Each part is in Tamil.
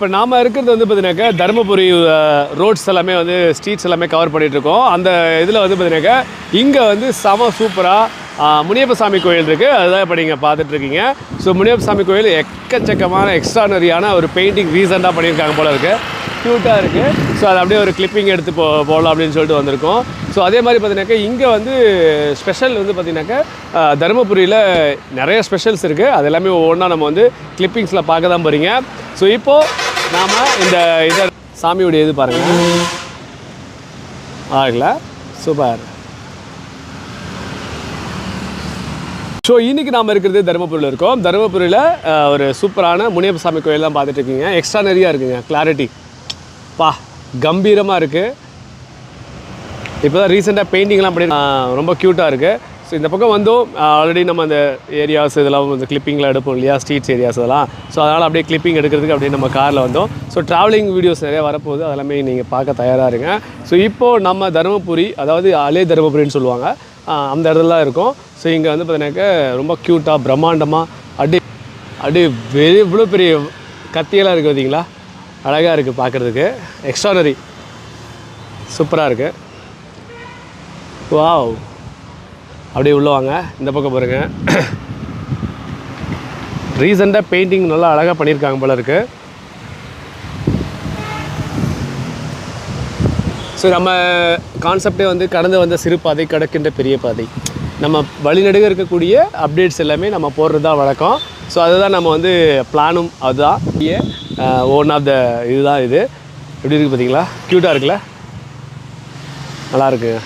இப்போ நாம் இருக்கிறது வந்து பார்த்தீங்கன்னாக்கா தருமபுரி ரோட்ஸ் எல்லாமே வந்து ஸ்ட்ரீட்ஸ் எல்லாமே கவர் பண்ணிகிட்ருக்கோம் இருக்கோம். அந்த இதில் வந்து பார்த்தீங்கன்னாக்கா இங்கே வந்து செம சூப்பராக முனியப்ப சாமி கோயில் இருக்குது அதுதான் இப்போ நீங்கள் பார்த்துட்ருக்கீங்க ஸோ முனியப்ப சாமி கோயில் எக்கச்சக்கமான எக்ஸ்ட்ரானரியான ஒரு பெயிண்டிங் ரீசெண்டாக பண்ணியிருக்காங்க போல இருக்குது க்யூட்டாக இருக்குது ஸோ அதை அப்படியே ஒரு கிளிப்பிங் எடுத்து போ போகலாம் அப்படின்னு சொல்லிட்டு வந்திருக்கோம். ஸோ அதே மாதிரி பார்த்தீங்கன்னாக்கா இங்கே வந்து ஸ்பெஷல் வந்து பார்த்திங்கனாக்கா தருமபுரியில் நிறைய ஸ்பெஷல்ஸ் இருக்குது அது எல்லாமே ஒவ்வொன்றா நம்ம வந்து கிளிப்பிங்ஸில் பார்க்க தான் போகிறீங்க ஸோ இப்போது நாம் இந்த இதை சாமியுடைய இது பாருங்கள் ஆகல. சூப்பர். ஸோ இன்னைக்கு நாம இருக்கிறது தருமபுரியில் இருக்கோம். தருமபுரியில் ஒரு சூப்பரான முனியப்ப சாமி கோயில் தான் பார்த்துட்டு இருக்கீங்க. எக்ஸ்ட்ரா நிறையா இருக்குங்க. கிளாரிட்டி பா கம்பீரமாக இருக்குது இப்போ தான் ரீசெண்டாக பெயிண்டிங்லாம் பண்ணி ரொம்ப க்யூட்டாக இருக்குது ஸோ இந்த பக்கம் வந்தோம். ஆல்ரெடி நம்ம அந்த ஏரியாஸ் இதெல்லாம் வந்து கிளிப்பிங்கில் எடுப்போம் இல்லையா? ஸ்ட்ரீட்ஸ் ஏரியாஸ் அதெல்லாம் ஸோ அதனால் அப்படியே கிளிப்பிங் எடுக்கிறதுக்கு அப்படியே நம்ம காரில் வந்தோம். ஸோ ட்ராவலிங் வீடியோஸ் நிறைய வரப்போகுது. அதெல்லாமே நீங்கள் பார்க்க தயாராக இருங்க. ஸோ இப்போது நம்ம தருமபுரி அதாவது அலே தருமபுரின்னு சொல்லுவாங்க. அந்த இடத்துல இருக்கும். ஸோ இங்கே வந்து பார்த்தீங்கன்னாக்க ரொம்ப க்யூட்டாக பிரம்மாண்டமாக அடி அடி வெறி இவ்வளோ பெரிய கத்தியெல்லாம் இருக்குது பார்த்தீங்களா? அழகாக இருக்குது பார்க்குறதுக்கு. எக்ஸ்ட்ரானரி சூப்பராக இருக்குது வாவ் அப்படியே உள்ள வாங்க. இந்த பக்கம் பாருங்க. ரீசெண்டாக பெயிண்டிங் நல்லா அழகாக பண்ணியிருக்காங்க போல இருக்கு. ஸோ நம்ம கான்செப்டே வந்து கடந்து வந்த சிறு பாதை கிடக்கின்ற பெரிய பாதை. நம்ம வழிநடுக இருக்கக்கூடிய அப்டேட்ஸ் எல்லாமே நம்ம போடுறது தான் வழக்கம். ஸோ அதுதான் நம்ம வந்து பிளானும் அதுதான். ஒன் ஆஃப் த இதுதான் இது. எப்படி இருக்குது பார்த்தீங்களா க்யூட்டாக இருக்குல்ல? நல்லா இருக்குங்க.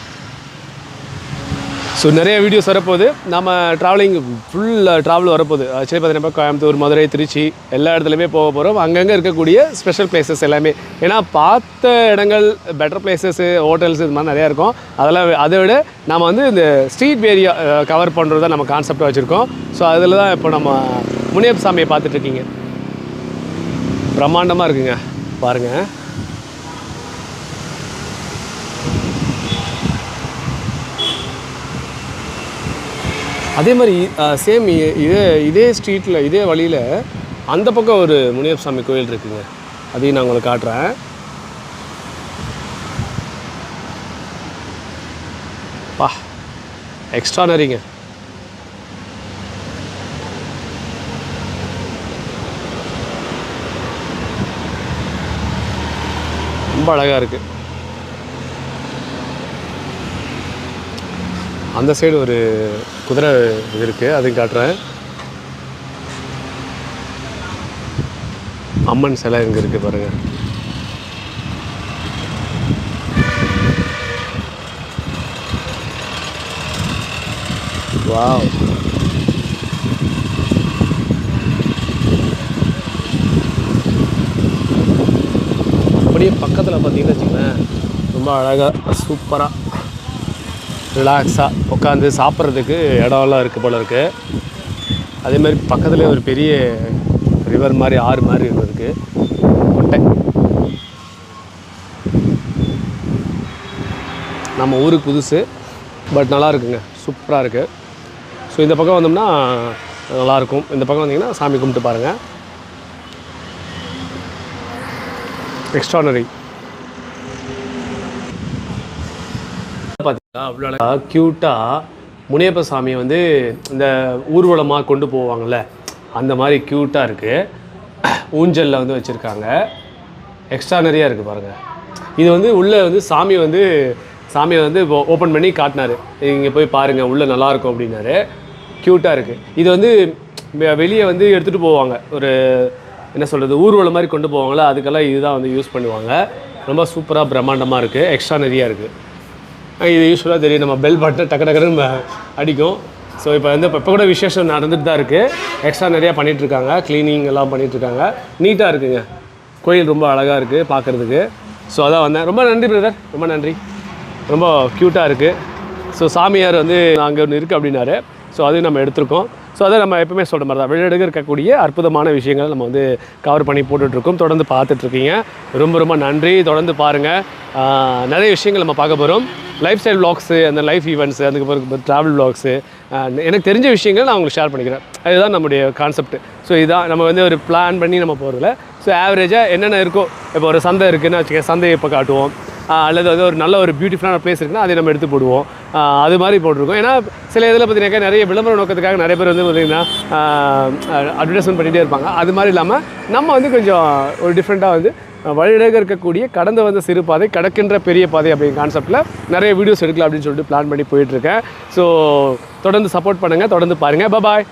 ஸோ நிறைய வீடியோஸ் வரப்போகுது. நம்ம ட்ராவலிங் ஃபுல் ட்ராவல் வரப்போகுது. ஆக்சுவலி பார்த்தீங்கன்னா கோயம்புத்தூர் மதுரை திருச்சி எல்லா இடத்துலையுமே போக போகிறோம் அங்கங்கே இருக்கக்கூடிய ஸ்பெஷல் பிளேசஸ் எல்லாமே. ஏன்னா பார்த்த இடங்கள் பெட்டர் பிளேசஸ்ஸு ஹோட்டல்ஸ் இது மாதிரி நிறையா இருக்கும். அதெல்லாம் அதை விட நம்ம வந்து இந்த ஸ்ட்ரீட் ஏரியா கவர் பண்ணுறது தான் நம்ம கான்செப்டாக வச்சுருக்கோம். ஸோ அதில் தான் இப்போ நம்ம முனியப்ப சாமியை பார்த்துட்ருக்கீங்க பிரம்மாண்டமாக இருக்குங்க. பாருங்கள் அதே மாதிரி சேம் இதே இதே ஸ்ட்ரீட்டில் இதே வழியில் அந்த பக்கம் ஒரு முனியப்ப சாமி கோயில் இருக்குங்க. அதையும் நான் உங்களுக்கு காட்டுறேன். பா எக்ஸ்ட்ரானரிங்க ரொம்ப அழகாக இருக்குது அந்த சைடு ஒரு குதிரை இது இருக்குது அதையும் காட்டுறேன். அம்மன் சிலை இங்கே இருக்குது பாருங்கள் வாவ். அப்படியே பக்கத்தில் பார்த்தீங்கன்னு வச்சுக்கோங்களேன் ரொம்ப அழகாக சூப்பராக ரிலாக்ஸாக உட்காந்து சாப்பிட்றதுக்கு இடம்லாம் இருக்குது போல் இருக்குது அதே மாதிரி பக்கத்துலேயே ஒரு பெரிய ரிவர் மாதிரி ஆறு மாதிரி இருக்குது கொட்டை. நம்ம ஊருக்கு புதுசு பட் நல்லா இருக்குங்க. சூப்பராக இருக்குது ஸோ இந்த பக்கம் வந்தோம்னா நல்லாயிருக்கும் இந்த பக்கம் வந்தீங்கன்னா சாமி கும்பிட்டு பாருங்கள் எக்ஸ்ட்ரானரி பார்த்தீங்களா அவ்வளோ அழகா க்யூட்டாக முனியப்ப சாமியை வந்து இந்த ஊர்வலமாக கொண்டு போவாங்கள்ல அந்த மாதிரி க்யூட்டாக இருக்குது ஊஞ்சலில் வந்து வச்சுருக்காங்க. எக்ஸ்ட்ரா நிறையா இருக்குது பாருங்கள் இது வந்து உள்ளே வந்து சாமி வந்து சாமியை வந்து ஓப்பன் பண்ணி காட்டினாரு. இங்கே போய் பாருங்கள் உள்ளே நல்லாயிருக்கும் அப்படின்னாரு. க்யூட்டாக இருக்குது இது வந்து வெளியே வந்து எடுத்துகிட்டு போவாங்க. ஒரு என்ன சொல்கிறது ஊர்வலம் மாதிரி கொண்டு போவாங்களா அதுக்கெல்லாம் இதுதான் வந்து யூஸ் பண்ணுவாங்க. ரொம்ப சூப்பராக பிரம்மாண்டமாக இருக்குது எக்ஸ்ட்ரா நிறையா இருக்குது இது யூஸ்ஃபுல்லாக தெரியும். நம்ம பெல் பட்டன் டக்கு டக்குன்னு அடிக்கும். ஸோ இப்போ வந்து இப்போ கூட விசேஷம் நடந்துட்டு தான் இருக்குது எக்ஸ்ட்ரா நிறையா பண்ணிகிட்ருக்காங்க க்ளீனிங் எல்லாம் பண்ணிகிட்ருக்காங்க நீட்டாக இருக்குங்க. கோயில் ரொம்ப அழகாக இருக்குது பார்க்குறதுக்கு ஸோ அதான் வந்தேன். ரொம்ப நன்றி பிரதர் ரொம்ப நன்றி. ரொம்ப க்யூட்டாக இருக்குது ஸோ சாமியார் வந்து அங்கே ஒன்று இருக்குது அப்படின்னாரு. ஸோ அது நம்ம எடுத்திருக்கோம். ஸோ அதை நம்ம எப்பவுமே சொல்கிற மாதிரி தான் வெளியிடக இருக்கக்கூடிய அற்புதமான விஷயங்களை நம்ம வந்து கவர் பண்ணி போட்டுட்ருக்கோம். தொடர்ந்து பார்த்துட்ருக்கீங்க. ரொம்ப ரொம்ப நன்றி. தொடர்ந்து பாருங்கள் நிறைய விஷயங்கள் நம்ம பார்க்க போகிறோம் லைஃப் ஸ்டைல் vlogsஸு அந்த லைஃப் ஈவெண்ட்ஸு அதுக்கு பிறகு ட்ராவல் vlogsஸு எனக்கு தெரிஞ்ச விஷயங்கள் நான் உங்களுக்கு ஷேர் பண்ணிக்கிறேன். அதுதான் நம்முடைய கான்செப்ட் ஸோ இதுதான் நம்ம வந்து ஒரு பிளான் பண்ணி நம்ம போகிறதில்ல ஸோ ஆவரேஜாக என்னென்ன இருக்கோ இப்போ ஒரு சந்தை இருக்குதுன்னு வச்சுக்க சந்தையை இப்போ காட்டுவோம். அல்லது வந்து ஒரு நல்ல ஒரு பியூட்டிஃபுல்லான பிளேஸ் இருக்குன்னா அதை நம்ம எடுத்து போடுவோம். அது மாதிரி போட்டிருக்கோம். ஏன்னா சில இதில் பார்த்தீங்கன்னாக்கா நிறைய விளம்பர நோக்கத்துக்காக நிறைய பேர் வந்து பார்த்திங்கன்னா அட்வர்டைஸ்மெண்ட் பண்ணிகிட்டே இருப்பாங்க. அது மாதிரி இல்லாமல் நம்ம வந்து கொஞ்சம் ஒரு டிஃப்ரெண்ட்டாக வந்து வழியாக இருக்கக்கூடிய கடந்து வந்த சிறு பாதை கடக்கின்ற பெரிய பாதை அப்படிங்கிற கான்செப்ட்டில் நிறைய வீடியோஸ் எடுக்கலாம் அப்படின்னு சொல்லிட்டு பிளான் பண்ணி போயிட்டுருக்கேன். ஸோ தொடர்ந்து சப்போர்ட் பண்ணுங்கள் தொடர்ந்து பாருங்கள் பாய்